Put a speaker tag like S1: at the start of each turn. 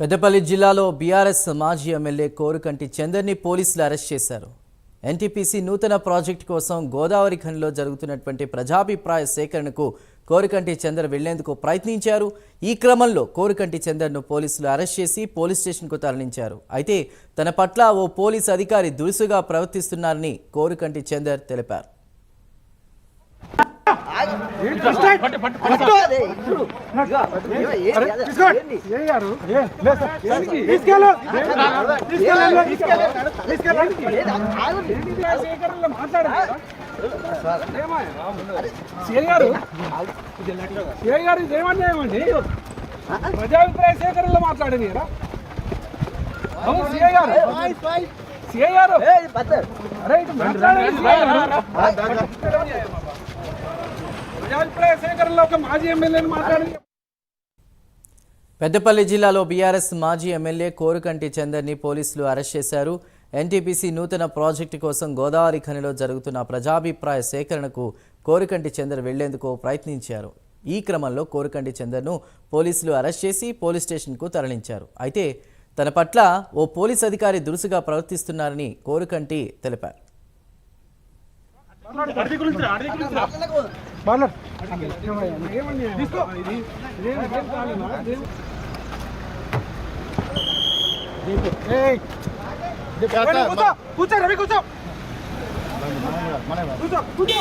S1: పెద్దపల్లి జిల్లాలో బీఆర్ఎస్ మాజీ ఎమ్మెల్యే కోరుకంటి చందర్ని పోలీసులు అరెస్ట్ చేశారు. ఎన్టీపీసీ నూతన ప్రాజెక్టు కోసం గోదావరి ఖనిలో జరుగుతున్నటువంటి ప్రజాభిప్రాయ సేకరణకు కోరుకంటి చందర్ వెళ్ళేందుకు ప్రయత్నించారు. ఈ క్రమంలో కోరుకంటి చందర్ను పోలీసులు అరెస్ట్ చేసి పోలీస్ స్టేషన్కు తరలించారు. అయితే తన పట్ల ఓ పోలీస్ అధికారి దురుసుగా ప్రవర్తిస్తున్నారని కోరుకంటి చందర్ తెలిపారు
S2: తీసుకెళ్ళు సేకరణలో మాట్లాడండి సిఐ గారు సిఐ గారు ఇదేమన్నాయమండి ప్రజాభిప్రాయ సేకరణలో కదా అవును సిఐ గారు సిఐ గారు అరే ఇటు మాట్లాడండి సేకరణలో ఒక మాజీ ఎమ్మెల్యేని
S1: పెద్దపల్లి జిల్లాలో బీఆర్ఎస్ మాజీ ఎమ్మెల్యే కోరుకంటి చందర్ని పోలీసులు అరెస్ట్ చేశారు. ఎన్టీపీసీ నూతన ప్రాజెక్టు కోసం గోదావరి ఖనిలో జరుగుతున్న ప్రజాభిప్రాయ సేకరణకు కోరుకంటి చందర్ వెళ్ళేందుకు ప్రయత్నించారు. ఈ క్రమంలో కోరుకంటి చందర్ను పోలీసులు అరెస్ట్ చేసి పోలీస్ స్టేషన్కు తరలించారు. అయితే తన పట్ల ఓ పోలీస్ అధికారి దురుసుగా ప్రవర్తిస్తున్నారని కోరుకంటి తెలిపారు.
S2: తీసుకో. రవి కూర్చో కూర్చో రవి కూర్చో కూర్చో కూర్చో